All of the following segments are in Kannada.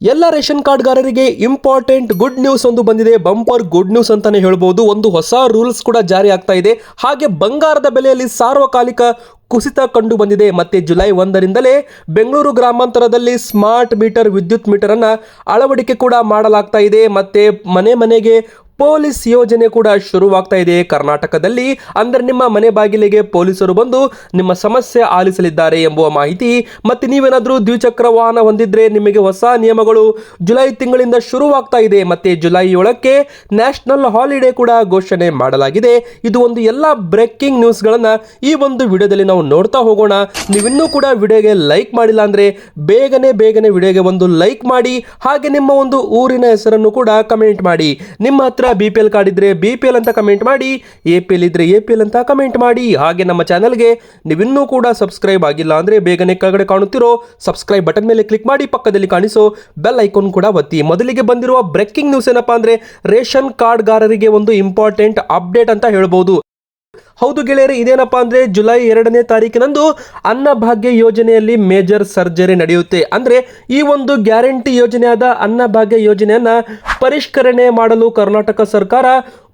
ಎಲ್ಲ ರೇಷನ್ ಕಾರ್ಡ್ಗಾರರಿಗೆ ಇಂಪಾರ್ಟೆಂಟ್ ಗುಡ್ ನ್ಯೂಸ್ ಒಂದು ಬಂದಿದೆ. ಬಂಪರ್ ಗುಡ್ ನ್ಯೂಸ್ ಅಂತಾನೆ ಹೇಳ್ಬೋದು. ಒಂದು ಹೊಸ ರೂಲ್ಸ್ ಕೂಡ ಜಾರಿ ಆಗ್ತಾ ಇದೆ. ಹಾಗೆ ಬಂಗಾರದ ಬೆಲೆಯಲ್ಲಿ ಸಾರ್ವಕಾಲಿಕ ಕುಸಿತ ಕಂಡು ಬಂದಿದೆ. ಮತ್ತೆ ಜುಲೈ ಒಂದರಿಂದಲೇ ಬೆಂಗಳೂರು ಗ್ರಾಮಾಂತರದಲ್ಲಿ ಸ್ಮಾರ್ಟ್ ಮೀಟರ್, ವಿದ್ಯುತ್ ಮೀಟರ್ ಅನ್ನ ಅಳವಡಿಕೆ ಕೂಡ ಮಾಡಲಾಗ್ತಾ ಇದೆ. ಮತ್ತೆ ಮನೆ ಮನೆಗೆ ಪೊಲೀಸ್ ಯೋಜನೆ ಕೂಡ ಶುರುವಾಗ್ತಾ ಇದೆ ಕರ್ನಾಟಕದಲ್ಲಿ. ಅಂದರೆ ನಿಮ್ಮ ಮನೆ ಬಾಗಿಲಿಗೆ ಪೊಲೀಸರು ಬಂದು ನಿಮ್ಮ ಸಮಸ್ಯೆ ಆಲಿಸಲಿದ್ದಾರೆ ಎಂಬುವ ಮಾಹಿತಿ. ಮತ್ತೆ ನೀವೇನಾದರೂ ದ್ವಿಚಕ್ರ ವಾಹನ ಹೊಂದಿದ್ರೆ ನಿಮಗೆ ಹೊಸ ನಿಯಮಗಳು ಜುಲೈ ತಿಂಗಳಿಂದ ಶುರುವಾಗ್ತಾ ಇದೆ. ಮತ್ತೆ ಜುಲೈ ಏಳಕ್ಕೆ ನ್ಯಾಷನಲ್ ಹಾಲಿಡೇ ಕೂಡ ಘೋಷಣೆ ಮಾಡಲಾಗಿದೆ. ಇದು ಒಂದು ಎಲ್ಲ ಬ್ರೇಕಿಂಗ್ ನ್ಯೂಸ್ಗಳನ್ನು ಈ ಒಂದು ವಿಡಿಯೋದಲ್ಲಿ ನಾವು ನೋಡ್ತಾ ಹೋಗೋಣ. ನೀವಿನ್ನೂ ಕೂಡ ವಿಡಿಯೋಗೆ ಲೈಕ್ ಮಾಡಿಲ್ಲ ಅಂದ್ರೆ ಬೇಗನೆ ಬೇಗನೆ ವಿಡಿಯೋಗೆ ಒಂದು ಲೈಕ್ ಮಾಡಿ. ಹಾಗೆ ನಿಮ್ಮ ಒಂದು ಊರಿನ ಹೆಸರನ್ನು ಕೂಡ ಕಮೆಂಟ್ ಮಾಡಿ. ನಿಮ್ಮ ಹತ್ರ ಬಿ ಪಿ ಎಲ್ ಕಾರ್ಡ್ ಇದ್ರೆ ಬಿ ಪಿ ಎಲ್ ಅಂತ ಕಮೆಂಟ್ ಮಾಡಿ ಎ ಪಿ ಎಲ್ ಇದ್ರೆ ಎ ಪಿ ಎಲ್ ಅಂತ ಕಮೆಂಟ್ ಮಾಡಿ. ಹಾಗೆ ನಮ್ಮ ಚಾನಲ್ಗೆ ನೀವಿನ್ನೂ ಕೂಡ ಸಬ್ಸ್ಕ್ರೈಬ್ ಆಗಿಲ್ಲ ಅಂದ್ರೆ ಬೇಗನೆ ಕೆಳಗಡೆ ಕಾಣುತ್ತಿರೋ ಸಬ್ಸ್ಕ್ರೈಬ್ ಬಟನ್ ಮೇಲೆ ಕ್ಲಿಕ್ ಮಾಡಿ, ಪಕ್ಕದಲ್ಲಿ ಕಾಣಿಸೋ ಬೆಲ್ ಐಕಾನ್ ಕೂಡ ಒತ್ತಿ. ಮೊದಲಿಗೆ ಬಂದಿರುವ ಬ್ರೇಕಿಂಗ್ ನ್ಯೂಸ್ ಏನಪ್ಪಾ ಅಂದ್ರೆ ರೇಷನ್ ಕಾರ್ಡ್ಗಾರರಿಗೆ ಒಂದು ಇಂಪಾರ್ಟೆಂಟ್ ಅಪ್ಡೇಟ್ ಅಂತ ಹೇಳ್ಬೋದು. ಹೌದು ಗೆಳೆಯರೆ, ಇದೇನಪ್ಪಾ ಅಂದ್ರೆ ಜುಲೈ ಎರಡನೇ ತಾರೀಕಿನಂದು ಅನ್ನಭಾಗ್ಯ ಯೋಜನೆಯಲ್ಲಿ ಮೇಜರ್ ಸರ್ಜರಿ ನಡೆಯುತ್ತೆ. ಅಂದ್ರೆ ಈ ಒಂದು ಗ್ಯಾರಂಟಿ ಯೋಜನೆಯಾದ ಅನ್ನಭಾಗ್ಯ ಯೋಜನೆಯನ್ನ ಪರಿಷ್ಕರಣೆ ಮಾಡಲು ಕರ್ನಾಟಕ ಸರ್ಕಾರ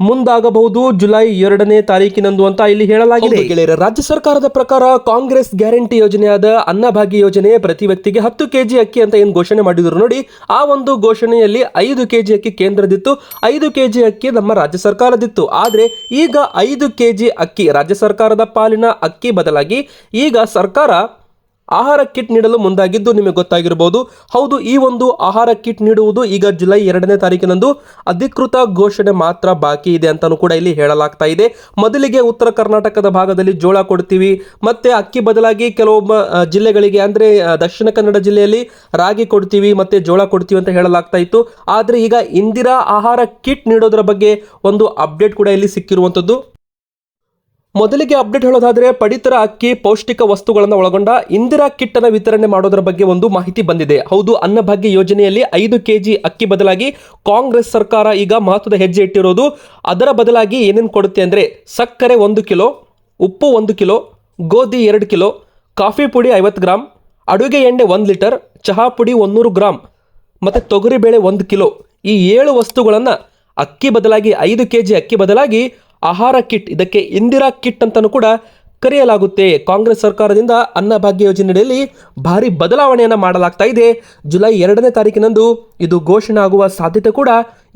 ಮುಂದಾಗಬಹುದು ಜುಲೈ ಎರಡನೇ ತಾರೀಕಿನಂದು ಅಂತ ಇಲ್ಲಿ ಹೇಳಲಾಗಿದೆ. ಗೆಳೆಯರೆ, ರಾಜ್ಯ ಸರ್ಕಾರದ ಪ್ರಕಾರ ಕಾಂಗ್ರೆಸ್ ಗ್ಯಾರಂಟಿ ಯೋಜನೆಯಾದ ಅನ್ನಭಾಗ್ಯ ಯೋಜನೆ ಪ್ರತಿ ವ್ಯಕ್ತಿಗೆ ಹತ್ತು ಕೆಜಿ ಅಕ್ಕಿ ಅಂತ ಏನು ಘೋಷಣೆ ಮಾಡಿದ್ರು ನೋಡಿ, ಆ ಒಂದು ಘೋಷಣೆಯಲ್ಲಿ ಐದು ಕೆಜಿ ಅಕ್ಕಿ ಕೇಂದ್ರದಿತ್ತು, ಐದು ಕೆಜಿ ಅಕ್ಕಿ ನಮ್ಮ ರಾಜ್ಯ ಸರ್ಕಾರದಿತ್ತು. ಆದ್ರೆ ಈಗ ಐದು ಕೆಜಿ ಅಕ್ಕಿ ರಾಜ್ಯ ಸರ್ಕಾರದ ಪಾಲಿನ ಅಕ್ಕಿ ಬದಲಾಗಿ ಈಗ ಸರ್ಕಾರ ಆಹಾರ ಕಿಟ್ ನೀಡಲು ಮುಂದಾಗಿದ್ದು ನಿಮಗೆ ಗೊತ್ತಾಗಿರಬಹುದು ಹೌದು, ಈ ಒಂದು ಆಹಾರ ಕಿಟ್ ನೀಡುವುದು ಈಗ ಜುಲೈ ಎರಡನೇ ತಾರೀಕಿನಂದು ಅಧಿಕೃತ ಘೋಷಣೆ ಮಾತ್ರ ಬಾಕಿ ಇದೆ ಅಂತಾನೂ ಕೂಡ ಇಲ್ಲಿ ಹೇಳಲಾಗ್ತಾ ಇದೆ. ಮೊದಲಿಗೆ ಉತ್ತರ ಕರ್ನಾಟಕದ ಭಾಗದಲ್ಲಿ ಜೋಳ ಕೊಡ್ತೀವಿ, ಮತ್ತೆ ಅಕ್ಕಿ ಬದಲಾಗಿ ಕೆಲವೊಬ್ಬ ಜಿಲ್ಲೆಗಳಿಗೆ ಅಂದ್ರೆ ದಕ್ಷಿಣ ಕನ್ನಡ ಜಿಲ್ಲೆಯಲ್ಲಿ ರಾಗಿ ಕೊಡ್ತೀವಿ, ಮತ್ತೆ ಜೋಳ ಕೊಡ್ತೀವಿ ಅಂತ ಹೇಳಲಾಗ್ತಾ ಇತ್ತು. ಆದರೆ ಈಗ ಇಂದಿರಾ ಆಹಾರ ಕಿಟ್ ನೀಡೋದರ ಬಗ್ಗೆ ಒಂದು ಅಪ್ಡೇಟ್ ಕೂಡ ಇಲ್ಲಿ ಸಿಕ್ಕಿರುವಂಥದ್ದು. ಮೊದಲಿಗೆ ಅಪ್ಡೇಟ್ ಹೇಳೋದಾದ್ರೆ ಪಡಿತರ ಅಕ್ಕಿ, ಪೌಷ್ಟಿಕ ವಸ್ತುಗಳನ್ನು ಒಳಗೊಂಡ ಇಂದಿರಾ ಕಿಟ್ ಅನ್ನ ವಿತರಣೆ ಮಾಡೋದರ ಬಗ್ಗೆ ಒಂದು ಮಾಹಿತಿ ಬಂದಿದೆ. ಹೌದು, ಅನ್ನಭಾಗ್ಯ ಯೋಜನೆಯಲ್ಲಿ ಐದು ಕೆಜಿ ಅಕ್ಕಿ ಬದಲಾಗಿ ಕಾಂಗ್ರೆಸ್ ಸರ್ಕಾರ ಈಗ ಮಹತ್ವದ ಹೆಜ್ಜೆ ಇಟ್ಟಿರೋದು. ಅದರ ಬದಲಾಗಿ ಏನೇನು ಕೊಡುತ್ತೆ ಅಂದ್ರೆ ಸಕ್ಕರೆ ಒಂದು ಕಿಲೋ, ಉಪ್ಪು ಒಂದು ಕಿಲೋ, ಗೋಧಿ ಎರಡು ಕಿಲೋ, ಕಾಫಿ ಪುಡಿ ಐವತ್ತು ಗ್ರಾಮ್ ಅಡುಗೆ ಎಣ್ಣೆ ಒಂದು ಲೀಟರ್, ಚಹಾ ಪುಡಿ ಒಂದೂರು ಗ್ರಾಮ್ ಮತ್ತು ತೊಗರಿಬೇಳೆ ಒಂದು ಕಿಲೋ. ಈ ಏಳು ವಸ್ತುಗಳನ್ನು ಅಕ್ಕಿ ಬದಲಾಗಿ ಐದು ಕೆ ಜಿ ಅಕ್ಕಿ ಬದಲಾಗಿ ಆಹಾರ ಕಿಟ್, ಇದಕ್ಕೆ ಇಂದಿರಾ ಕಿಟ್ ಅಂತಲೂ ಕೂಡ ಕರೆಯಲಾಗುತ್ತೆ. ಕಾಂಗ್ರೆಸ್ ಸರ್ಕಾರದಿಂದ ಅನ್ನಭಾಗ್ಯ ಯೋಜನೆಯಲ್ಲಿ ಭಾರಿ ಬದಲಾವಣೆಯನ್ನು ಮಾಡಲಾಗ್ತಾ ಇದೆ. ಜುಲೈ ಎರಡನೇ ತಾರೀಕಿನಂದು ಇದು ಘೋಷಣೆ ಆಗುವ ಸಾಧ್ಯತೆ ಕೂಡ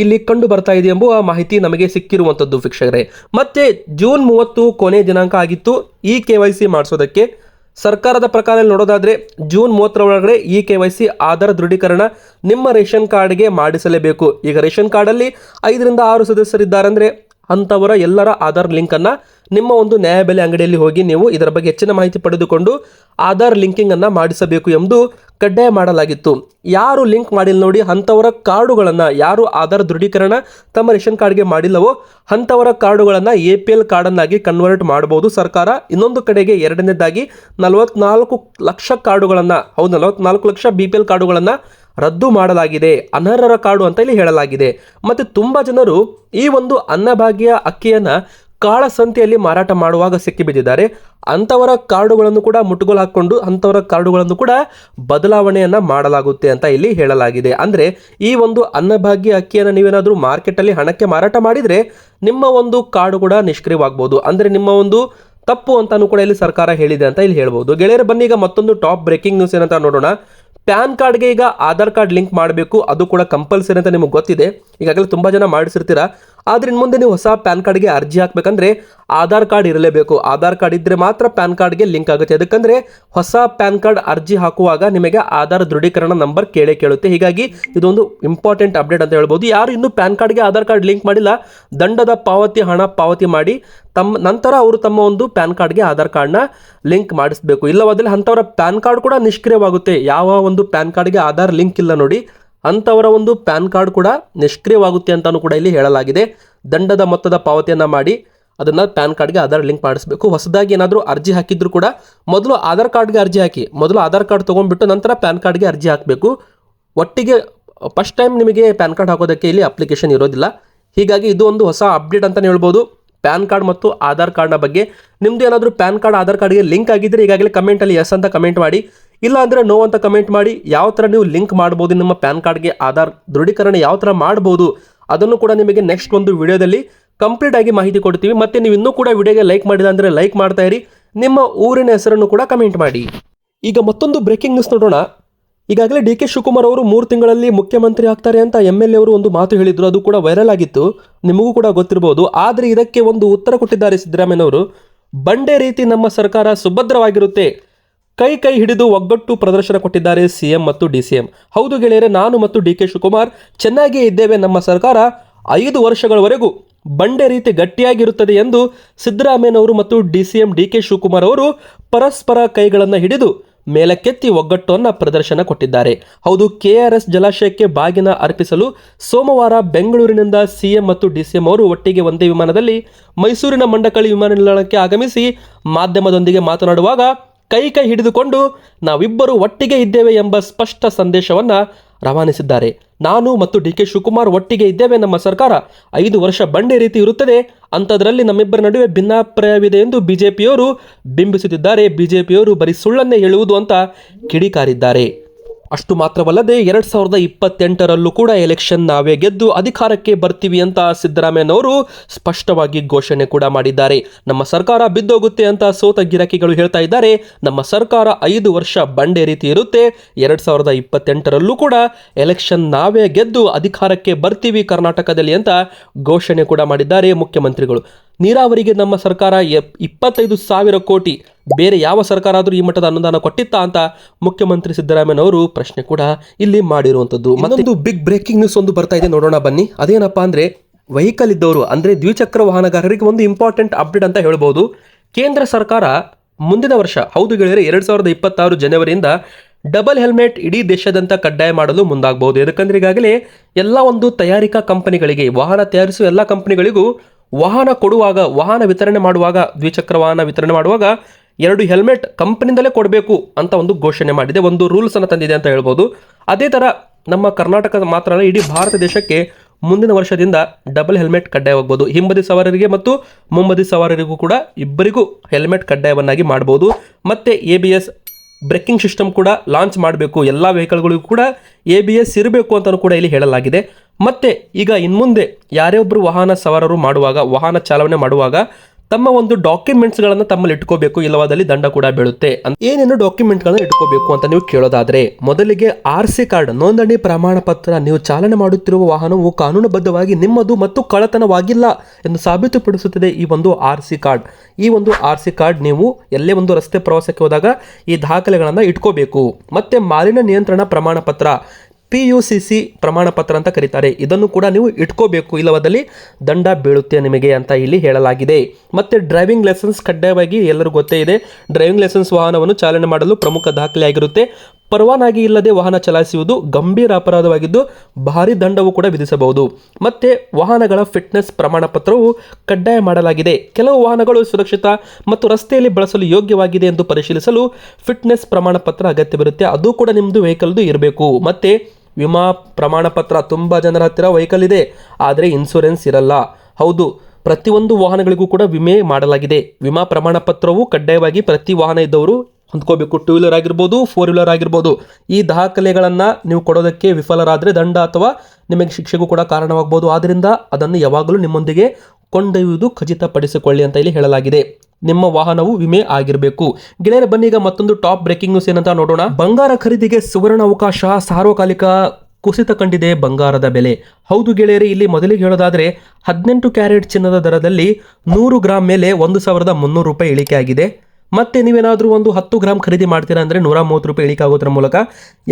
ಇಲ್ಲಿ ಕಂಡು ಬರ್ತಾ ಇದೆ ಎಂಬುವ ಮಾಹಿತಿ ನಮಗೆ ಸಿಕ್ಕಿರುವಂಥದ್ದು ವೀಕ್ಷಕರೇ. ಮತ್ತೆ ಜೂನ್ ಮೂವತ್ತು ಕೊನೆ ದಿನಾಂಕ ಆಗಿತ್ತು. ಈ ಕೆ ವೈ ಸಿ ಮಾಡಿಸೋದಕ್ಕೆ ಸರ್ಕಾರದ ಪ್ರಕಾರ ನೋಡೋದಾದ್ರೆ ಜೂನ್ ಮೂವತ್ತರ ಒಳಗಡೆ E K Y C Aadhaar ದೃಢೀಕರಣ ನಿಮ್ಮ ರೇಷನ್ ಕಾರ್ಡ್ಗೆ ಮಾಡಿಸಲೇಬೇಕು. ಈಗ ರೇಷನ್ ಕಾರ್ಡಲ್ಲಿ ಐದರಿಂದ ಆರು ಸದಸ್ಯರಿದ್ದಾರಂದ್ರೆ ಅಂಥವರ ಎಲ್ಲರ ಆಧಾರ್ ಲಿಂಕನ್ನು ನಿಮ್ಮ ಒಂದು ನ್ಯಾಯಬೆಲೆ ಅಂಗಡಿಯಲ್ಲಿ ಹೋಗಿ ನೀವು ಇದರ ಬಗ್ಗೆ ಹೆಚ್ಚಿನ ಮಾಹಿತಿ ಪಡೆದುಕೊಂಡು ಆಧಾರ್ ಲಿಂಕಿಂಗನ್ನು ಮಾಡಿಸಬೇಕು ಎಂದು ಕಡ್ಡಾಯ ಮಾಡಲಾಗಿತ್ತು. ಯಾರು ಲಿಂಕ್ ಮಾಡಿಲ್ಲ ನೋಡಿ ಅಂಥವರ ಕಾರ್ಡುಗಳನ್ನು, ಯಾರು ಆಧಾರ್ ದೃಢೀಕರಣ ತಮ್ಮ ರೇಷನ್ ಕಾರ್ಡ್ಗೆ ಮಾಡಿಲ್ಲವೋ ಅಂಥವರ ಕಾರ್ಡುಗಳನ್ನು ಎ ಪಿ ಎಲ್ ಕಾರ್ಡನ್ನಾಗಿ ಕನ್ವರ್ಟ್ ಮಾಡಬಹುದು ಸರ್ಕಾರ. ಇನ್ನೊಂದು ಕಡೆಗೆ ಎರಡನೇದಾಗಿ ನಲವತ್ನಾಲ್ಕು ಲಕ್ಷ ಕಾರ್ಡುಗಳನ್ನು, ಹೌದು ನಲವತ್ನಾಲ್ಕು ಲಕ್ಷ ಬಿ ಪಿ ಎಲ್ ಕಾರ್ಡುಗಳನ್ನು ರದ್ದು ಮಾಡಲಾಗಿದೆ. ಅನರ್ಹರ ಕಾರ್ಡು ಅಂತ ಇಲ್ಲಿ ಹೇಳಲಾಗಿದೆ. ಮತ್ತು ತುಂಬ ಜನರು ಈ ಒಂದು ಅನ್ನಭಾಗ್ಯ ಅಕ್ಕಿಯನ್ನು ಕಾಳಸಂತೆಯಲ್ಲಿ ಮಾರಾಟ ಮಾಡುವಾಗ ಸಿಕ್ಕಿಬಿದ್ದಿದ್ದಾರೆ ಅಂಥವರ ಕಾರ್ಡುಗಳನ್ನು ಕೂಡ ಮುಟ್ಟುಗೋಲು ಹಾಕ್ಕೊಂಡು ಅಂಥವರ ಕಾರ್ಡುಗಳನ್ನು ಕೂಡ ಬದಲಾವಣೆಯನ್ನು ಮಾಡಲಾಗುತ್ತೆ ಅಂತ ಇಲ್ಲಿ ಹೇಳಲಾಗಿದೆ. ಅಂದರೆ ಈ ಒಂದು ಅನ್ನಭಾಗ್ಯ ಅಕ್ಕಿಯನ್ನು ನೀವೇನಾದರೂ ಮಾರ್ಕೆಟಲ್ಲಿ ಹಣಕ್ಕೆ ಮಾರಾಟ ಮಾಡಿದರೆ ನಿಮ್ಮ ಒಂದು ಕಾರ್ಡು ಕೂಡ ನಿಷ್ಕ್ರಿಯವಾಗ್ಬೋದು. ಅಂದರೆ ನಿಮ್ಮ ಒಂದು ತಪ್ಪು ಅಂತಾನೂ ಕೂಡ ಇಲ್ಲಿ ಸರ್ಕಾರ ಹೇಳಿದೆ ಅಂತ ಇಲ್ಲಿ ಹೇಳ್ಬೋದು. ಗೆಳೆಯರು, ಬನ್ನಿ ಈಗ ಮತ್ತೊಂದು ಟಾಪ್ ಬ್ರೇಕಿಂಗ್ ನ್ಯೂಸ್ ಏನಂತ ನೋಡೋಣ. ಪ್ಯಾನ್ ಕಾರ್ಡ್ಗೆ ಈಗ ಆಧಾರ್ ಕಾರ್ಡ್ ಲಿಂಕ್ ಮಾಡಬೇಕು. ಅದು ಕೂಡ ಕಂಪಲ್ಸರಿ ಅಂತ ನಿಮಗೆ ಗೊತ್ತಿದೆ. ಈಗಾಗಲೇ ತುಂಬ ಜನ ಮಾಡಿಸಿರ್ತೀರಾ? ಆದ್ರೆ ಇನ್ನು ಮುಂದೆ ನೀವು ಹೊಸ ಪ್ಯಾನ್ ಕಾರ್ಡ್ಗೆ ಅರ್ಜಿ ಹಾಕಬೇಕಂದ್ರೆ ಆಧಾರ್ ಕಾರ್ಡ್ ಇರಲೇಬೇಕು. ಆಧಾರ್ ಕಾರ್ಡ್ ಇದ್ದರೆ ಮಾತ್ರ ಪ್ಯಾನ್ ಕಾರ್ಡ್ಗೆ ಲಿಂಕ್ ಆಗುತ್ತೆ. ಅದಕ್ಕಂದರೆ ಹೊಸ ಪ್ಯಾನ್ ಕಾರ್ಡ್ ಅರ್ಜಿ ಹಾಕುವಾಗ ನಿಮಗೆ ಆಧಾರ್ ದೃಢೀಕರಣ ನಂಬರ್ ಕೇಳೇ ಕೇಳುತ್ತೆ. ಹೀಗಾಗಿ ಇದೊಂದು ಇಂಪಾರ್ಟೆಂಟ್ ಅಪ್ಡೇಟ್ ಅಂತ ಹೇಳ್ಬೋದು. ಯಾರು ಇನ್ನೂ ಪ್ಯಾನ್ ಕಾರ್ಡ್ಗೆ ಆಧಾರ್ ಕಾರ್ಡ್ ಲಿಂಕ್ ಮಾಡಿಲ್ಲ, ದಂಡದ ಪಾವತಿ, ಹಣ ಪಾವತಿ ಮಾಡಿ ತಮ್ಮ ನಂತರ ಅವರು ತಮ್ಮ ಒಂದು ಪ್ಯಾನ್ ಕಾರ್ಡ್ಗೆ ಆಧಾರ್ ಕಾರ್ಡ್ನ ಲಿಂಕ್ ಮಾಡಿಸಬೇಕು. ಇಲ್ಲವಾದಲ್ಲಿ ಅಂಥವರ ಪ್ಯಾನ್ ಕಾರ್ಡ್ ಕೂಡ ನಿಷ್ಕ್ರಿಯವಾಗುತ್ತೆ. ಯಾವ ಒಂದು ಪ್ಯಾನ್ ಕಾರ್ಡ್ಗೆ ಆಧಾರ್ ಲಿಂಕ್ ಇಲ್ಲ ನೋಡಿ. ಅಂಥವರ ಒಂದು ಪ್ಯಾನ್ ಕಾರ್ಡ್ ಕೂಡ ನಿಷ್ಕ್ರಿಯವಾಗುತ್ತೆ ಅಂತಲೂ ಕೂಡ ಇಲ್ಲಿ ಹೇಳಲಾಗಿದೆ. ದಂಡದ ಮೊತ್ತದ ಪಾವತಿಯನ್ನು ಮಾಡಿ ಅದನ್ನು ಪ್ಯಾನ್ ಕಾರ್ಡ್ಗೆ ಆಧಾರ್ ಲಿಂಕ್ ಮಾಡಿಸಬೇಕು. ಹೊಸದಾಗಿ ಏನಾದರೂ ಅರ್ಜಿ ಹಾಕಿದ್ರು ಕೂಡ ಮೊದಲು ಆಧಾರ್ ಕಾರ್ಡ್ಗೆ ಅರ್ಜಿ ಹಾಕಿ, ಮೊದಲು ಆಧಾರ್ ಕಾರ್ಡ್ ತೊಗೊಂಡ್ಬಿಟ್ಟು ನಂತರ ಪ್ಯಾನ್ ಕಾರ್ಡ್ಗೆ ಅರ್ಜಿ ಹಾಕಬೇಕು. ಒಟ್ಟಿಗೆ ಫಸ್ಟ್ ಟೈಮ್ ನಿಮಗೆ ಪ್ಯಾನ್ ಕಾರ್ಡ್ ಹಾಕೋದಕ್ಕೆ ಇಲ್ಲಿ ಅಪ್ಲಿಕೇಶನ್ ಇರೋದಿಲ್ಲ. ಹೀಗಾಗಿ ಇದು ಒಂದು ಹೊಸ ಅಪ್ಡೇಟ್ ಅಂತಲೇ ಹೇಳ್ಬೋದು. ಪ್ಯಾನ್ ಕಾರ್ಡ್ ಮತ್ತು ಆಧಾರ್ ಕಾರ್ಡ್ನ ಬಗ್ಗೆ ನಿಮ್ಮದು ಏನಾದರೂ ಪ್ಯಾನ್ ಕಾರ್ಡ್, ಆಧಾರ್ ಕಾರ್ಡ್ಗೆ ಲಿಂಕ್ ಆಗಿದ್ದರೆ ಈಗಾಗಲೇ ಕಮೆಂಟಲ್ಲಿ ಎಸ್ ಅಂತ ಕಮೆಂಟ್ ಮಾಡಿ. ಇಲ್ಲ ಅಂದರೆ ನೋ ಅಂತ ಕಮೆಂಟ್ ಮಾಡಿ, ಯಾವ ಥರ ನೀವು ಲಿಂಕ್ ಮಾಡ್ಬೋದು ನಿಮ್ಮ ಪ್ಯಾನ್ ಕಾರ್ಡ್ಗೆ ಆಧಾರ್ ದೃಢೀಕರಣ ಯಾವ ಥರ ಮಾಡ್ಬೋದು ಅದನ್ನು ಕೂಡ ನಿಮಗೆ ನೆಕ್ಸ್ಟ್ ಒಂದು ವಿಡಿಯೋದಲ್ಲಿ ಕಂಪ್ಲೀಟ್ ಆಗಿ ಮಾಹಿತಿ ಕೊಡ್ತೀವಿ. ಮತ್ತೆ ನೀವು ಇನ್ನೂ ಕೂಡ ವಿಡಿಯೋಗೆ ಲೈಕ್ ಮಾಡಿಲ್ಲ ಅಂದರೆ ಲೈಕ್ ಮಾಡ್ತಾ ಇರಿ. ನಿಮ್ಮ ಊರಿನ ಹೆಸರನ್ನು ಕೂಡ ಕಮೆಂಟ್ ಮಾಡಿ. ಈಗ ಮತ್ತೊಂದು ಬ್ರೇಕಿಂಗ್ ನ್ಯೂಸ್ ನೋಡೋಣ. ಈಗಾಗಲೇ ಡಿ ಕೆ ಶಿವಕುಮಾರ್ ಅವರು ಮೂರು ತಿಂಗಳಲ್ಲಿ ಮುಖ್ಯಮಂತ್ರಿ ಆಗ್ತಾರೆ ಅಂತ ಎಂ ಎಲ್ ಎ ಅವರು ಒಂದು ಮಾತು ಹೇಳಿದ್ರು. ಅದು ಕೂಡ ವೈರಲ್ ಆಗಿತ್ತು. ನಿಮಗೂ ಕೂಡ ಗೊತ್ತಿರಬಹುದು ಆದರೆ ಇದಕ್ಕೆ ಒಂದು ಉತ್ತರ ಕೊಟ್ಟಿದ್ದಾರೆ ಸಿದ್ದರಾಮಯ್ಯನವರು. ಬಂಡೆ ರೀತಿ ನಮ್ಮ ಸರ್ಕಾರ ಸುಭದ್ರವಾಗಿರುತ್ತೆ. ಕೈ ಕೈ ಹಿಡಿದು ಒಗ್ಗಟ್ಟು ಪ್ರದರ್ಶನ ಕೊಟ್ಟಿದ್ದಾರೆ ಸಿಎಂ ಮತ್ತು ಡಿ ಸಿ ಎಂ ಹೌದು ಗೆಳೆಯರೆ, ನಾನು ಮತ್ತು ಡಿ ಕೆ ಶಿವಕುಮಾರ್ ಚೆನ್ನಾಗಿಯೇ ಇದ್ದೇವೆ. ನಮ್ಮ ಸರ್ಕಾರ ಐದು ವರ್ಷಗಳವರೆಗೂ ಬಂಡೆ ರೀತಿ ಗಟ್ಟಿಯಾಗಿರುತ್ತದೆ ಎಂದು ಸಿದ್ದರಾಮಯ್ಯನವರು ಮತ್ತು D C M D K Shivakumar ಅವರು ಪರಸ್ಪರ ಕೈಗಳನ್ನು ಹಿಡಿದು ಮೇಲಕ್ಕೆತ್ತಿ ಒಗ್ಗಟ್ಟನ್ನು ಪ್ರದರ್ಶನ ಕೊಟ್ಟಿದ್ದಾರೆ. ಹೌದು ಕೆಆರ್ಎಸ್ ಜಲಾಶಯಕ್ಕೆ ಬಾಗಿನ ಅರ್ಪಿಸಲು ಸೋಮವಾರ ಬೆಂಗಳೂರಿನಿಂದ ಸಿಎಂ ಮತ್ತು ಡಿಸಿಎಂ ಅವರು ಒಟ್ಟಿಗೆ ಒಂದೇ ವಿಮಾನದಲ್ಲಿ ಮೈಸೂರಿನ ಮಂಡಕಳಿ ವಿಮಾನ ನಿಲ್ದಾಣಕ್ಕೆ ಆಗಮಿಸಿ ಮಾಧ್ಯಮದೊಂದಿಗೆ ಮಾತನಾಡುವಾಗ ಕೈ ಕೈ ಹಿಡಿದುಕೊಂಡು ನಾವಿಬ್ಬರು ಒಟ್ಟಿಗೆ ಇದ್ದೇವೆ ಎಂಬ ಸ್ಪಷ್ಟ ಸಂದೇಶವನ್ನು ರವಾನಿಸಿದ್ದಾರೆ. ನಾನು ಮತ್ತು ಡಿ ಕೆ ಶಿವಕುಮಾರ್ ಒಟ್ಟಿಗೆ ಇದ್ದೇವೆ. ನಮ್ಮ ಸರ್ಕಾರ ಐದು ವರ್ಷ ಬಂಡೆ ರೀತಿ ಇರುತ್ತದೆ. ಅಂಥದ್ರಲ್ಲಿ ನಮ್ಮಿಬ್ಬರ ನಡುವೆ ಭಿನ್ನಾಭಿಪ್ರಾಯವಿದೆ ಎಂದು ಬಿಜೆಪಿಯವರು ಬಿಂಬಿಸುತ್ತಿದ್ದಾರೆ. ಬಿಜೆಪಿಯವರು ಬರೀ ಸುಳ್ಳನ್ನೇ ಹೇಳುವುದು ಅಂತ ಕಿಡಿಕಾರಿದ್ದಾರೆ. ಅಷ್ಟು ಮಾತ್ರವಲ್ಲದೆ ಎರಡ್ ಸಾವಿರದ ಇಪ್ಪತ್ತೆಂಟರಲ್ಲೂ ಕೂಡ ಎಲೆಕ್ಷನ್ ನಾವೇ ಗೆದ್ದು ಅಧಿಕಾರಕ್ಕೆ ಬರ್ತೀವಿ ಅಂತ ಸಿದ್ದರಾಮಯ್ಯನವರು ಸ್ಪಷ್ಟವಾಗಿ ಘೋಷಣೆ ಕೂಡ ಮಾಡಿದ್ದಾರೆ. ನಮ್ಮ ಸರ್ಕಾರ ಬಿದ್ದೋಗುತ್ತೆ ಅಂತ ಸೋತ ಗಿರಾಕಿಗಳು ಹೇಳ್ತಾ ಇದ್ದಾರೆ. ನಮ್ಮ ಸರ್ಕಾರ ಐದು ವರ್ಷ ಬಂಡೆ ರೀತಿ ಇರುತ್ತೆ. ಎರಡ್ ಸಾವಿರದ ಇಪ್ಪತ್ತೆಂಟರಲ್ಲೂ ಕೂಡ ಎಲೆಕ್ಷನ್ ನಾವೇ ಗೆದ್ದು ಅಧಿಕಾರಕ್ಕೆ ಬರ್ತೀವಿ ಕರ್ನಾಟಕದಲ್ಲಿ ಅಂತ ಘೋಷಣೆ ಕೂಡ ಮಾಡಿದ್ದಾರೆ ಮುಖ್ಯಮಂತ್ರಿಗಳು. ನೀರಾವರಿಗೆ ನಮ್ಮ ಸರ್ಕಾರ ಇಪ್ಪತ್ತೈದು ಸಾವಿರ ಕೋಟಿ, ಬೇರೆ ಯಾವ ಸರ್ಕಾರ ಆದರೂ ಈ ಮಟ್ಟದ ಅನುದಾನ ಕೊಟ್ಟಿತ್ತಾ ಅಂತ ಮುಖ್ಯಮಂತ್ರಿ ಸಿದ್ದರಾಮಯ್ಯನವರು ಪ್ರಶ್ನೆ ಕೂಡ ಇಲ್ಲಿ ಮಾಡಿರುವಂಥದ್ದು. ಮತ್ತೊಂದು ಬಿಗ್ ಬ್ರೇಕಿಂಗ್ ನ್ಯೂಸ್ ಒಂದು ಬರ್ತಾ ಇದೆ, ನೋಡೋಣ ಬನ್ನಿ. ಅದೇನಪ್ಪಾ ಅಂದ್ರೆ ವೆಹಿಕಲ್ ಇದ್ದವರು, ಅಂದ್ರೆ ದ್ವಿಚಕ್ರ ವಾಹನಗಾರರಿಗೆ ಒಂದು ಇಂಪಾರ್ಟೆಂಟ್ ಅಪ್ಡೇಟ್ ಅಂತ ಹೇಳ್ಬೋದು. ಕೇಂದ್ರ ಸರ್ಕಾರ ಮುಂದಿನ ವರ್ಷ, ಹೌದು ಗೆಳೆಯರೆ, ಎರಡ್ ಸಾವಿರದ ಇಪ್ಪತ್ತಾರು ಜನವರಿಯಿಂದ ಡಬಲ್ ಹೆಲ್ಮೆಟ್ ಇಡೀ ದೇಶದಂತ ಕಡ್ಡಾಯ ಮಾಡಲು ಮುಂದಾಗಬಹುದು. ಯಾಕಂದ್ರೆ ಈಗಾಗಲೇ ಎಲ್ಲ ಒಂದು ತಯಾರಿಕಾ ಕಂಪನಿಗಳಿಗೆ ವಾಹನ ತಯಾರಿಸುವ ಎಲ್ಲ ಕಂಪನಿಗಳಿಗೂ ವಾಹನ ಕೊಡುವಾಗ, ವಾಹನ ವಿತರಣೆ ಮಾಡುವಾಗ ದ್ವಿಚಕ್ರ ವಾಹನ ವಿತರಣೆ ಮಾಡುವಾಗ ಎರಡು ಹೆಲ್ಮೆಟ್ ಕಂಪನಿಯಿಂದಲೇ ಕೊಡಬೇಕು ಅಂತ ಒಂದು ಘೋಷಣೆ ಮಾಡಿದೆ. ಒಂದು ರೂಲ್ಸ್ ಅನ್ನು ತಂದಿದೆ ಅಂತ ಹೇಳ್ಬೋದು. ಅದೇ ಥರ ನಮ್ಮ ಕರ್ನಾಟಕ ಮಾತ್ರ ಅಲ್ಲ, ಇಡೀ ಭಾರತ ದೇಶಕ್ಕೆ ಮುಂದಿನ ವರ್ಷದಿಂದ ಡಬಲ್ ಹೆಲ್ಮೆಟ್ ಕಡ್ಡಾಯವಾಗ್ಬೋದು ಹಿಂಬದಿ ಸವಾರರಿಗೆ ಮತ್ತು ಮುಂಬದಿ ಸವಾರರಿಗೂ ಕೂಡ ಇಬ್ಬರಿಗೂ ಹೆಲ್ಮೆಟ್ ಕಡ್ಡಾಯವನ್ನಾಗಿ ಮಾಡಬಹುದು ಮತ್ತೆ A B S braking system ಕೂಡ ಲಾಂಚ್ ಮಾಡಬೇಕು. ಎಲ್ಲ ವೆಹಿಕಲ್ಗಳಿಗೂ ಕೂಡ ಎ ಬಿ ಎಸ್ ಇರಬೇಕು ಅಂತಲೂ ಕೂಡ ಇಲ್ಲಿ ಹೇಳಲಾಗಿದೆ. ಮತ್ತೆ ಈಗ ಇನ್ಮುಂದೆ ಯಾರೇ ಒಬ್ಬರು ವಾಹನ ಸವಾರರು ಮಾಡುವಾಗ, ವಾಹನ ಚಾಲನೆ ಮಾಡುವಾಗ ತಮ್ಮ ಒಂದು ಡಾಕ್ಯುಮೆಂಟ್ಸ್ಗಳನ್ನು ತಮ್ಮಲ್ಲಿ ಇಟ್ಕೋಬೇಕು ಇಲ್ಲವಾದಲ್ಲಿ ದಂಡ ಕೂಡ ಬೀಳುತ್ತೆ. ಏನೇನು ಡಾಕ್ಯುಮೆಂಟ್ಗಳನ್ನು ಇಟ್ಕೋಬೇಕು ಅಂತ ನೀವು ಕೇಳೋದಾದ್ರೆ, ಮೊದಲಿಗೆ ಆರ್ ಸಿ ಕಾರ್ಡ್ ನೋಂದಣಿ ಪ್ರಮಾಣ ಪತ್ರ ನೀವು ಚಾಲನೆ ಮಾಡುತ್ತಿರುವ ವಾಹನವು ಕಾನೂನುಬದ್ಧವಾಗಿ ನಿಮ್ಮದು ಮತ್ತು ಕಳತನವಾಗಿಲ್ಲ ಎಂದು ಸಾಬೀತುಪಡಿಸುತ್ತದೆ ಈ ಒಂದು ಆರ್ ಸಿ ಕಾರ್ಡ್. ಈ ಒಂದು ಆರ್ ಸಿ ಕಾರ್ಡ್ ನೀವು ಎಲ್ಲೇ ಒಂದು ರಸ್ತೆ ಪ್ರವಾಸಕ್ಕೆ ಹೋದಾಗ ಈ ದಾಖಲೆಗಳನ್ನು ಇಟ್ಕೋಬೇಕು. ಮತ್ತೆ ಮಾಲಿನ್ಯ ನಿಯಂತ್ರಣ ಪ್ರಮಾಣ ಪತ್ರ ಪಿ ಯು ಸಿ ಸಿ ಪ್ರಮಾಣ ಪತ್ರ ಅಂತ ಕರೀತಾರೆ. ಇದನ್ನು ಕೂಡ ನೀವು ಇಟ್ಕೋಬೇಕು. ಇಲ್ಲವಾದಲ್ಲಿ ದಂಡ ಬೀಳುತ್ತೆ ನಿಮಗೆ ಅಂತ ಇಲ್ಲಿ ಹೇಳಲಾಗಿದೆ. ಮತ್ತು ಡ್ರೈವಿಂಗ್ ಲೈಸೆನ್ಸ್ ಕಡ್ಡಾಯವಾಗಿ ಎಲ್ಲರಿಗೂ ಗೊತ್ತೇ ಇದೆ. ಡ್ರೈವಿಂಗ್ ಲೈಸೆನ್ಸ್ ವಾಹನವನ್ನು ಚಾಲನೆ ಮಾಡಲು ಪ್ರಮುಖ ದಾಖಲೆಯಾಗಿರುತ್ತೆ. ಪರವಾನಗಿ ಇಲ್ಲದೆ ವಾಹನ ಚಲಾಯಿಸುವುದು ಗಂಭೀರ ಅಪರಾಧವಾಗಿದ್ದು ಭಾರಿ ದಂಡವು ಕೂಡ ವಿಧಿಸಬಹುದು. ಮತ್ತು ವಾಹನಗಳ ಫಿಟ್ನೆಸ್ ಪ್ರಮಾಣ ಪತ್ರವು ಕಡ್ಡಾಯ ಮಾಡಲಾಗಿದೆ. ಕೆಲವು ವಾಹನಗಳು ಸುರಕ್ಷಿತ ಮತ್ತು ರಸ್ತೆಯಲ್ಲಿ ಬಳಸಲು ಯೋಗ್ಯವಾಗಿದೆ ಎಂದು ಪರಿಶೀಲಿಸಲು ಫಿಟ್ನೆಸ್ ಪ್ರಮಾಣ ಪತ್ರ ಅಗತ್ಯವಿರುತ್ತೆ. ಅದು ಕೂಡ ನಿಮ್ಮದು ವೆಹಿಕಲ್ದು ಇರಬೇಕು. ಮತ್ತೆ ವಿಮಾ ಪ್ರಮಾಣ ಪತ್ರ ತುಂಬ ಜನರ ಹತ್ತಿರ ವೆಹಿಕಲ್ ಇದೆ. ಆದರೆ ಇನ್ಸೂರೆನ್ಸ್ ಇರಲ್ಲ. ಹೌದು, ಪ್ರತಿಯೊಂದು ವಾಹನಗಳಿಗೂ ಕೂಡ ವಿಮೆ ಮಾಡಲಾಗಿದೆ. ವಿಮಾ ಪ್ರಮಾಣ ಪತ್ರವು ಕಡ್ಡಾಯವಾಗಿ ಪ್ರತಿ ವಾಹನ ಇದ್ದವರು ಹೊಂದ್ಕೋಬೇಕು. ಟೂ ವೀಲರ್ ಆಗಿರ್ಬೋದು ಫೋರ್ ವೀಲರ್ ಆಗಿರ್ಬೋದು. ಈ ದಾಖಲೆಗಳನ್ನು ನೀವು ಕೊಡೋದಕ್ಕೆ ವಿಫಲರಾದರೆ ದಂಡ ಅಥವಾ ನಿಮಗೆ ಶಿಕ್ಷೆಗೂ ಕೂಡ ಕಾರಣವಾಗಬಹುದು ಆದ್ದರಿಂದ ಅದನ್ನು ಯಾವಾಗಲೂ ನಿಮ್ಮೊಂದಿಗೆ ಕೊಂಡೊಯ್ಯುವುದು ಖಚಿತಪಡಿಸಿಕೊಳ್ಳಿ ಅಂತ ಇಲ್ಲಿ ಹೇಳಲಾಗಿದೆ. ನಿಮ್ಮ ವಾಹನವು ವಿಮೆ ಆಗಿರಬೇಕು. ಗೆಳೆಯರ ಬನ್ನಿ, ಈಗ ಮತ್ತೊಂದು ಟಾಪ್ ಬ್ರೇಕಿಂಗ್ ನ್ಯೂಸ್ ಏನಂತ ನೋಡೋಣ. ಬಂಗಾರ ಖರೀದಿಗೆ ಸುವರ್ಣ ಅವಕಾಶ ಸಾರ್ವಕಾಲಿಕ ಕುಸಿತ ಕಂಡಿದೆ ಬಂಗಾರದ ಬೆಲೆ. ಹೌದು ಗೆಳೆಯರಿ, ಇಲ್ಲಿ ಮೊದಲಿಗೆ ಹೇಳೋದಾದರೆ ಹದಿನೆಂಟು ಕ್ಯಾರೆಟ್ ಚಿನ್ನದ ದರದಲ್ಲಿ ನೂರು ಗ್ರಾಂ ಮೇಲೆ ಒಂದು ಸಾವಿರದ ಮುನ್ನೂರು ರೂಪಾಯಿ ಇಳಿಕೆ ಆಗಿದೆ ಮತ್ತೆ ನೀವೇನಾದರೂ ಒಂದು ಹತ್ತು ಗ್ರಾಮ್ ಖರೀದಿ ಮಾಡ್ತೀರಾ ಅಂದರೆ ನೂರ ಮೂವತ್ತು ರೂಪಾಯಿ ಇಳಿಕೆ ಆಗೋದ್ರ ಮೂಲಕ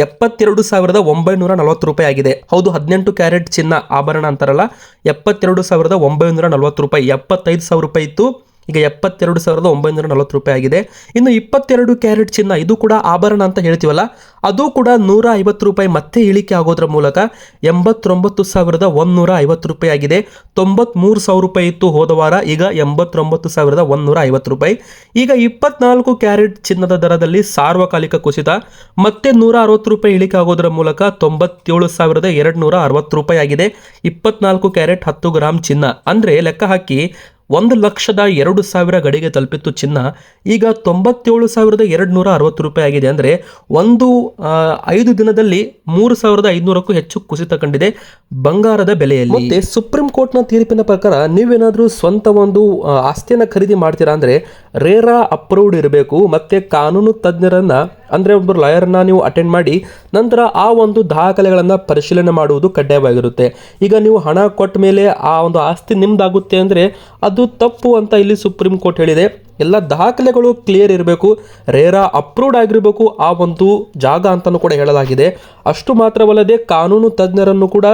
ಎಪ್ಪತ್ತೆರಡು ಸಾವಿರದ ಒಂಬೈನೂರ ನಲವತ್ತು ರೂಪಾಯಿ ಆಗಿದೆ. ಹೌದು, ಹದಿನೆಂಟು ಕ್ಯಾರೆಟ್ ಚಿನ್ನ ಆಭರಣ ಅಂತಾರಲ್ಲ, ಎಪ್ಪತ್ತೆರಡು ಸಾವಿರದ ಒಂಬೈನೂರ ನಲವತ್ತು ರೂಪಾಯಿ, ಎಪ್ಪತ್ತೈದು ಸಾವಿರ ರೂಪಾಯಿ ಇತ್ತು. ಈಗ ಎಪ್ಪತ್ತೆರಡು ಸಾವಿರದ ಒಂಬೈನೂರ ನಲವತ್ತು ರೂಪಾಯಿ ಆಗಿದೆ. ಇನ್ನು ಇಪ್ಪತ್ತೆರಡು ಕ್ಯಾರೆಟ್ ಚಿನ್ನ, ಇದು ಕೂಡ ಆಭರಣ ಅಂತ ಹೇಳ್ತೀವಲ್ಲ, ಅದು ಕೂಡ ನೂರ ಐವತ್ತು ರೂಪಾಯಿ ಮತ್ತೆ ಇಳಿಕೆ ಆಗೋದ್ರ ಮೂಲಕ ಎಂಬತ್ತೊಂಬತ್ತು ಸಾವಿರದ ಒಂದೂರ ಐವತ್ತು ರೂಪಾಯಿ ಆಗಿದೆ. ತೊಂಬತ್ಮೂರು ಸಾವಿರ ರೂಪಾಯಿ ಇತ್ತು ಹೋದ ವಾರ, ಈಗ ಎಂಬತ್ತೊಂಬತ್ತು ಸಾವಿರದ ಒಂದೂರ ಐವತ್ತು ರೂಪಾಯಿ. ಈಗ ಇಪ್ಪತ್ನಾಲ್ಕು ಕ್ಯಾರೆಟ್ ಚಿನ್ನದ ದರದಲ್ಲಿ ಸಾರ್ವಕಾಲಿಕ ಕುಸಿತ, ಮತ್ತೆ ನೂರ ಅರವತ್ತು ರೂಪಾಯಿ ಇಳಿಕೆ ಆಗೋದ್ರ ಮೂಲಕ ತೊಂಬತ್ತೇಳು ಸಾವಿರದ ಎರಡು ನೂರ ಅರವತ್ತು ರೂಪಾಯಿ ಆಗಿದೆ. ಇಪ್ಪತ್ನಾಲ್ಕು ಕ್ಯಾರೆಟ್ ಹತ್ತು ಗ್ರಾಮ್ ಚಿನ್ನ. ಅಂದರೆ ಲೆಕ್ಕ ಹಾಕಿ ಒಂದು ಲಕ್ಷದ ಎರಡು ಸಾವಿರ ಗಡಿಗೆ ತಲುಪಿತ್ತು ಚಿನ್ನ. ಈಗ ತೊಂಬತ್ತೇಳು ಸಾವಿರದ ಎರಡು ನೂರ ಅರವತ್ತು ರೂಪಾಯಿ ಆಗಿದೆ. ಅಂದರೆ ಒಂದು ಐದು ದಿನದಲ್ಲಿ ಮೂರು ಸಾವಿರದ ಐದುನೂರಕ್ಕೂ ಹೆಚ್ಚು ಕುಸಿತ ಕಂಡಿದೆ ಬಂಗಾರದ ಬೆಲೆಯಲ್ಲಿ. ಮತ್ತೆ ಸುಪ್ರೀಂ ಕೋರ್ಟ್ನ ತೀರ್ಪಿನ ಪ್ರಕಾರ ನೀವೇನಾದರೂ ಸ್ವಂತ ಒಂದು ಆಸ್ತಿಯನ್ನು ಖರೀದಿ ಮಾಡ್ತೀರಾ? ಅಂದರೆ ರೇರಾ ಅಪ್ರೂವ್ಡ್ ಇರಬೇಕು. ಮತ್ತು ಕಾನೂನು ತಜ್ಞರನ್ನ ಅಂದರೆ ಒಬ್ಬರು ಲಾಯರ್ನ ನೀವು ಅಟೆಂಡ್ ಮಾಡಿ ನಂತರ ಆ ಒಂದು ದಾಖಲೆಗಳನ್ನು ಪರಿಶೀಲನೆ ಮಾಡುವುದು ಕಡ್ಡಾಯವಾಗಿರುತ್ತೆ. ಈಗ ನೀವು ಹಣ ಕೊಟ್ಟ ಮೇಲೆ ಆ ಒಂದು ಆಸ್ತಿ ನಿಮ್ಮದಾಗುತ್ತೆ ಅಂದರೆ ಅದು ತಪ್ಪು ಅಂತ ಇಲ್ಲಿ ಸುಪ್ರೀಂ ಕೋರ್ಟ್ ಹೇಳಿದೆ. ಎಲ್ಲ ದಾಖಲೆಗಳು ಕ್ಲಿಯರ್ ಇರಬೇಕು ರೇರಾ ಅಪ್ರೂವ್ಡ್ ಆಗಿರಬೇಕು ಆ ಒಂದು ಜಾಗ ಅಂತಲೂ ಕೂಡ ಹೇಳಲಾಗಿದೆ. ಅಷ್ಟು ಮಾತ್ರವಲ್ಲದೆ ಕಾನೂನು ತಜ್ಞರನ್ನು ಕೂಡ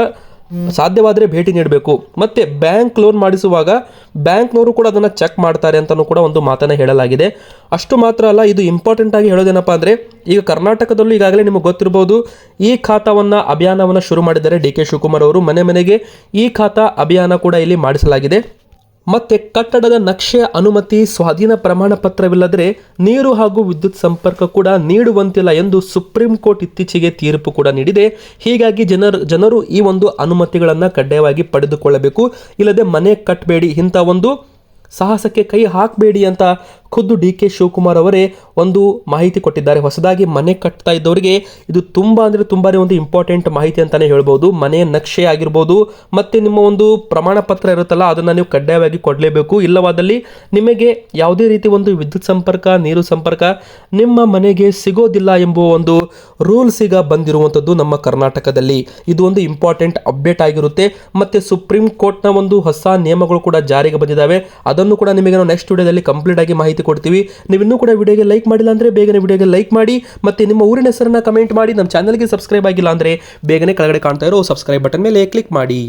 ಸಾಧ್ಯವಾದರೆ ಭೇಟಿ ನೀಡಬೇಕು. ಮತ್ತೆ ಬ್ಯಾಂಕ್ ಲೋನ್ ಮಾಡಿಸುವಾಗ ಬ್ಯಾಂಕ್ನವರು ಕೂಡ ಅದನ್ನು ಚೆಕ್ ಮಾಡ್ತಾರೆ ಅಂತಲೂ ಕೂಡ ಒಂದು ಮಾತನ್ನು ಹೇಳಲಾಗಿದೆ. ಅಷ್ಟು ಮಾತ್ರ ಅಲ್ಲ, ಇದು ಇಂಪಾರ್ಟೆಂಟ್ ಆಗಿ ಹೇಳೋದೇನಪ್ಪ ಅಂದರೆ, ಈಗ ಕರ್ನಾಟಕದಲ್ಲೂ ಈಗಾಗಲೇ ನಿಮಗೆ ಗೊತ್ತಿರಬಹುದು ಈ ಖಾತಾವನ್ನು, ಅಭಿಯಾನವನ್ನು ಶುರು ಮಾಡಿದ್ದಾರೆ ಡಿ ಕೆ ಶಿವಕುಮಾರ್ ಅವರು. ಮನೆ ಮನೆಗೆ ಈ ಖಾತಾ ಅಭಿಯಾನ ಕೂಡ ಇಲ್ಲಿ ಮಾಡಿಸಲಾಗಿದೆ. ಮತ್ತೆ ಕಟ್ಟಡದ ನಕ್ಷೆ ಅನುಮತಿ, ಸ್ವಾಧೀನ ಪ್ರಮಾಣ ಪತ್ರವಿಲ್ಲದ್ರೆ ನೀರು ಹಾಗೂ ವಿದ್ಯುತ್ ಸಂಪರ್ಕ ಕೂಡ ನೀಡುವಂತಿಲ್ಲ ಎಂದು ಸುಪ್ರೀಂ ಕೋರ್ಟ್ ಇತ್ತೀಚೆಗೆ ತೀರ್ಪು ಕೂಡ ನೀಡಿದೆ. ಹೀಗಾಗಿ ಜನರು ಜನರು ಈ ಒಂದು ಅನುಮತಿಗಳನ್ನು ಕಡ್ಡಾಯವಾಗಿ ಪಡೆದುಕೊಳ್ಳಬೇಕು. ಇಲ್ಲದೆ ಮನೆ ಕಟ್ಟಬೇಡಿ ಇಂಥ ಒಂದು ಸಾಹಸಕ್ಕೆ ಕೈ ಹಾಕಬೇಡಿ ಅಂತ ಖುದ್ದು ಡಿ ಕೆ ಶಿವಕುಮಾರ್ ಅವರೇ ಒಂದು ಮಾಹಿತಿ ಕೊಟ್ಟಿದ್ದಾರೆ. ಹೊಸದಾಗಿ ಮನೆ ಕಟ್ತಾ ಇದ್ದವರಿಗೆ ಇದು ತುಂಬ ಅಂದರೆ ತುಂಬಾನೇ ಒಂದು ಇಂಪಾರ್ಟೆಂಟ್ ಮಾಹಿತಿ ಅಂತಲೇ ಹೇಳ್ಬೋದು. ಮನೆಯ ನಕ್ಷೆ ಆಗಿರ್ಬೋದು, ಮತ್ತು ನಿಮ್ಮ ಒಂದು ಪ್ರಮಾಣ ಪತ್ರ ಇರುತ್ತಲ್ಲ, ಅದನ್ನು ನೀವು ಕಡ್ಡಾಯವಾಗಿ ಕೊಡಲೇಬೇಕು. ಇಲ್ಲವಾದಲ್ಲಿ ನಿಮಗೆ ಯಾವುದೇ ರೀತಿ ಒಂದು ವಿದ್ಯುತ್ ಸಂಪರ್ಕ, ನೀರು ಸಂಪರ್ಕ ನಿಮ್ಮ ಮನೆಗೆ ಸಿಗೋದಿಲ್ಲ ಎಂಬುವ ಒಂದು ರೂಲ್ಸ್ ಈಗ ಬಂದಿರುವಂಥದ್ದು ನಮ್ಮ ಕರ್ನಾಟಕದಲ್ಲಿ. ಇದು ಒಂದು ಇಂಪಾರ್ಟೆಂಟ್ ಅಪ್ಡೇಟ್ ಆಗಿರುತ್ತೆ. ಮತ್ತು ಸುಪ್ರೀಂ ಕೋರ್ಟ್ನ ಒಂದು ಹೊಸ ನಿಯಮಗಳು ಕೂಡ ಜಾರಿಗೆ ಬಂದಿದ್ದಾವೆ. ಅದನ್ನು ಕೂಡ ನಿಮಗೆ ನಾವು ನೆಕ್ಸ್ಟ್ ವಿಡಿಯೋದಲ್ಲಿ ಕಂಪ್ಲೀಟ್ ಆಗಿ ಮಾಹಿತಿ ಕೊಡ್ತೀವಿ. ನೀವು ಇನ್ನೂ ಕೂಡ ವಿಡಿಯೋಗೆ ಲೈಕ್ ಮಾಡಿಲ್ಲ ಅಂದರೆ ಬೇಗನೆ ವಿಡಿಯೋಗೆ ಲೈಕ್ ಮಾಡಿ ಮತ್ತು ನಿಮ್ಮ ಊರಿನ ಹೆಸರನ್ನ ಕಮೆಂಟ್ ಮಾಡಿ ನಮ್ಮ ಚಾನಲ್ಗೆ ಸಬ್ಸ್ಕ್ರೈಬ್ ಆಗಿಲ್ಲ ಅಂದರೆ ಬೇಗನೆ ಕೆಳಗಡೆ ಕಾಣ್ತಾ ಇರೋ ಸಬ್ಸ್ಕ್ರೈಬ್ ಬಟನ್ ಮೇಲೆ ಕ್ಲಿಕ್ ಮಾಡಿ.